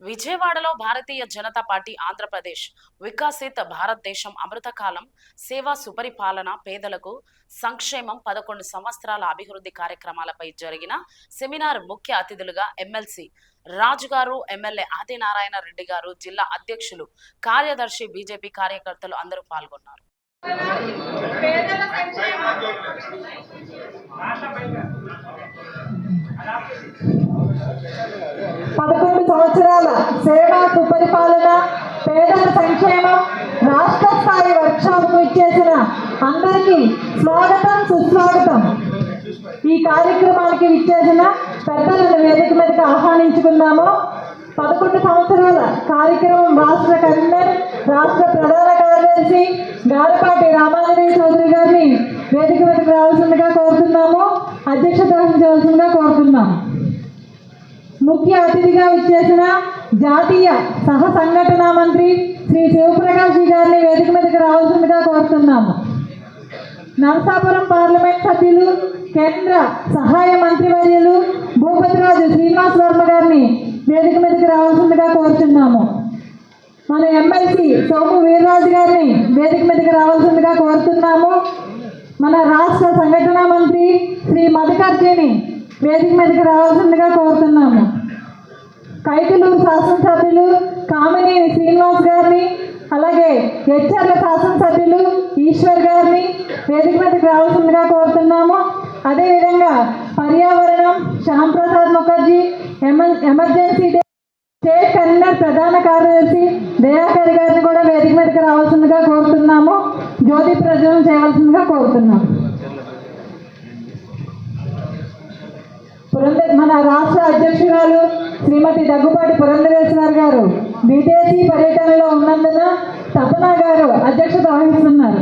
విజయవాడలో భారతీయ జనతా పార్టీ ఆంధ్రప్రదేశ్ వికాసిత్ భారతదేశం అమృతకాలం సేవా సుపరిపాలన పేదలకు సంక్షేమం పదకొండు సంవత్సరాల అభివృద్ధి కార్యక్రమాలపై జరిగిన సెమినార్ ముఖ్య అతిథులుగా ఎమ్మెల్సీ రాజుగారు ఎమ్మెల్యే ఆదినారాయణ రెడ్డి గారు జిల్లా అధ్యక్షులు కార్యదర్శి బీజేపీ కార్యకర్తలు అందరూ పాల్గొన్నారు. పేదల పదకొండు సంవత్సరాల సేవా సుపరిపాలన పేదల సంక్షేమం రాష్ట్ర స్థాయి వర్క్షాప్కు ఇచ్చేసిన అందరికీ స్వాగతం సుస్వాగతం. ఈ కార్యక్రమానికి ఇచ్చేసిన పెద్దలను వేదిక మీదకి ఆహ్వానించుకున్నాము పదకొండు సంవత్సరాల కార్యక్రమం రాష్ట్ర కన్వీనర్ రాష్ట్ర ప్రధాన కార్యదర్శి గారపాటి రామాంజనేయ చౌదరి గారిని వేదిక మీదకి రావాల్సిందిగా కోరుతున్నాము. అధ్యక్షత వహించవలసిందిగా కోరుతున్నాము. ముఖ్య అతిథిగా విచ్చేసిన జాతీయ సహ సంఘటన మంత్రి శ్రీ శివప్రకాష్ జీ గారిని వేదిక మీదకి రావాల్సిందిగా కోరుతున్నాము. నరసాపురం పార్లమెంట్ సభ్యులు కేంద్ర సహాయ మంత్రివర్యులు భూపతిరాజు శ్రీనివాస్ వర్మ గారిని వేదిక మీదకి రావాల్సిందిగా కోరుతున్నాము. మన ఎమ్మెల్సీ సోము వీర్రాజు గారిని వేదిక మీదకి రావాల్సిందిగా కోరుతున్నాము. మన రాష్ట్ర సంఘటన మంత్రి శ్రీ మధుకర్జీని వేదిక మీదకి రావాల్సిందిగా కోరుతున్నాము. కైకలూరు శాసనసభ్యులు కామినేని శ్రీనివాస్ గారిని అలాగే హెచ్ఆర్ల శాసనసభ్యులు ఈశ్వర్ గారిని వేదిక మీదకి రావాల్సిందిగా కోరుతున్నాము. అదేవిధంగా పర్యావరణం శ్యాంప్రసాద్ ముఖర్జీ ఎమ- ఎమర్జెన్సీ డే స్టేట్ కన్వీనర్ ప్రధాన కార్యదర్శి దయాకర్ గారిని కూడా వేదిక మీదకి రావాల్సిందిగా కోరుతున్నాము. జ్యోతి ప్రజలను చేయాల్సిందిగా కోరుతున్నాము. పురంధర్ మన రాష్ట్ర అధ్యక్షురాలు శ్రీమతి దగ్గుబాటి పురంధరేశ్వర్ గారు విదేశీ పర్యటనలో ఉన్నందున తపన గారు అధ్యక్షత వహిస్తున్నారు.